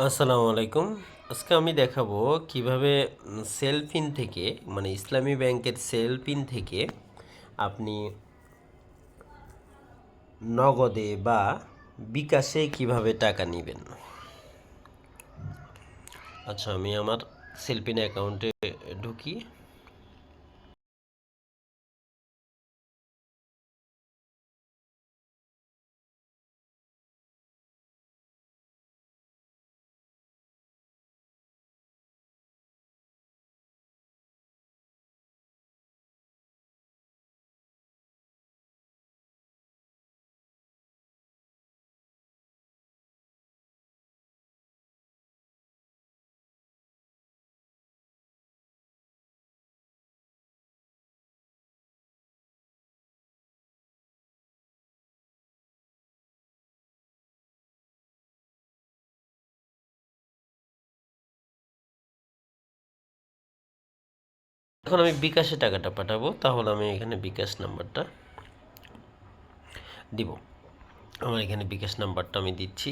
আসসালামু আলাইকুম। আজকে আমি দেখাবো কীভাবে সেলফিন থেকে মানে ইসলামী ব্যাংকের সেলফিন থেকে আপনি নগদে বা বিকাশে কীভাবে টাকা নেবেন। আচ্ছা আমি আমার সেলফিন অ্যাকাউন্টে ঢুকি। এখন আমি বিকাশে টাকাটা পাঠাবো, তাহলে আমি এখানে বিকাশ নাম্বারটা দিব। আমার এখানে বিকাশ নাম্বারটা আমি দিচ্ছি।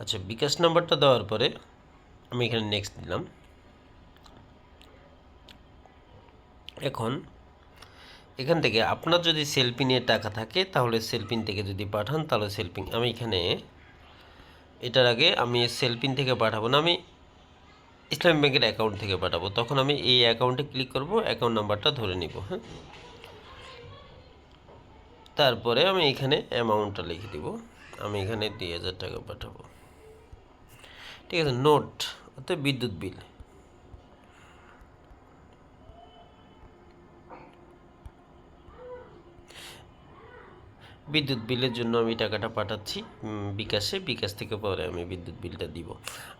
আচ্ছা বিকাশ নাম্বারটা দেওয়ার পরে আমি এখানে নেক্সট দিলাম। এখন এখান থেকে আপনার যদি সেলপিনের টাকা থাকে, তাহলে সেলপিন থেকে যদি পাঠান, তাহলে সেলপিন আমি এখানে এটার আগে আমি সেলপিন থেকে পাঠাবো না, আমি ইসলামী ব্যাংকের অ্যাকাউন্ট থেকে পাঠাবো। তখন আমি এই অ্যাকাউন্টে ক্লিক করব অ্যাকাউন্ট নাম্বারটা ধরে নিব হ্যাঁ? তারপরে আমি এখানে অ্যামাউন্টটা লিখে দিব, আমি এখানে দুই হাজার টাকা পাঠাবো। ঠিক আছে নোট অর্থাৎ বিদ্যুৎ বিল। বিদ্যুৎ বিলের জন্য আমি টাকাটা পাঠাচ্ছি বিকাশে, বিকাশ থেকে পরে আমি বিদ্যুৎ বিলটা দিব।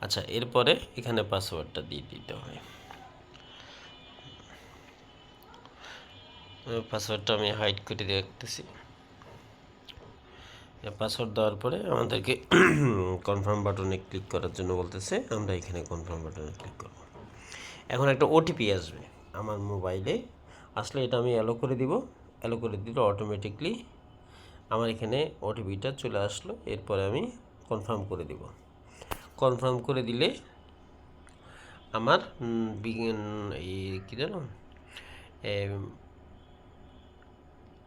আচ্ছা এরপরে এখানে পাসওয়ার্ডটা দিয়ে দিতে হয়। পাসওয়ার্ডটা আমি হাইড করে রাখতেছি। পাসওয়ার্ড দেওয়ার পরে আমাদেরকে কনফার্ম বাটনে ক্লিক করার জন্য বলতেছে, আমরা এখানে কনফার্ম বাটনে ক্লিক করব। এখন একটা ওটিপি আসবে আমার মোবাইলে আসলে এটা আমি অ্যালো করে দিব। অ্যালো করে দিলে অটোমেটিকলি আমার এখানে ওটিপিটা চলে আসলো, এরপরে আমি কনফার্ম করে দিব। কনফার্ম করে দিলে আমার কী জানো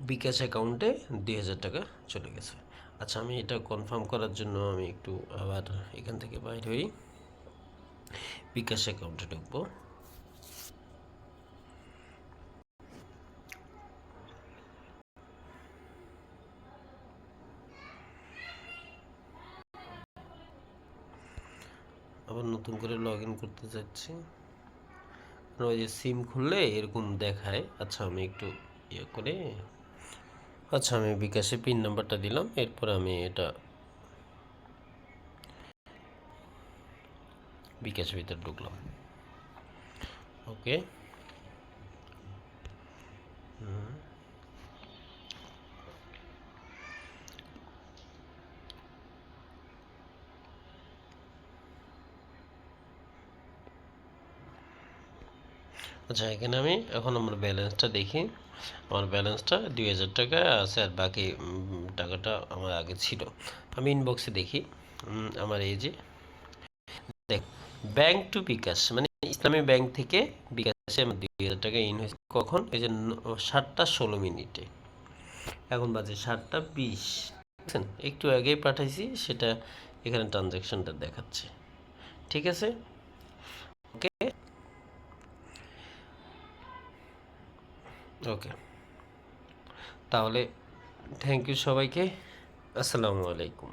বিকাশ অ্যাকাউন্টে দুই হাজার টাকা চলে গেছে। আচ্ছা আমি এটা কনফার্ম করার জন্য আমি একটু আবার এখান থেকে বাইর হই। বিকাশ অ্যাকাউন্টে ঢুকবো। আবার নতুন করে লগ ইন করতে চাচ্ছি ওই যে সিম খুললে এরকম দেখায়। আচ্ছা আমি একটু ইয়ে করে আচ্ছা আমি বিকাশে পিন নাম্বারটা দিলাম, এরপর আমি এটা বিকাশের ভিতরে ঢুকলাম। ওকে আচ্ছা এখানে আমি এখন আমার ব্যালেন্সটা দেখি। আমার ব্যালেন্সটা দুই হাজার টাকা আছে আর বাকি টাকাটা আমার আগে ছিল। আমি ইনবক্সে দেখি। আমার এই যে, দেখ ব্যাংক টু বিকাশ মানে ইসলামী ব্যাংক থেকে বিকাশে আমার দুই হাজার টাকা ইন হয়েছে। কখন? এই যে, সাতটা ষোলো মিনিটে। এখন বাজে সাতটা বিশ। বুঝছেন একটু আগেই পাঠাইছি, সেটা এখানে ট্রানজ্যাকশনটা দেখাচ্ছে। ঠিক আছে? ওকে তাহলে থ্যাংক ইউ সবাইকে। আসসালামু আলাইকুম।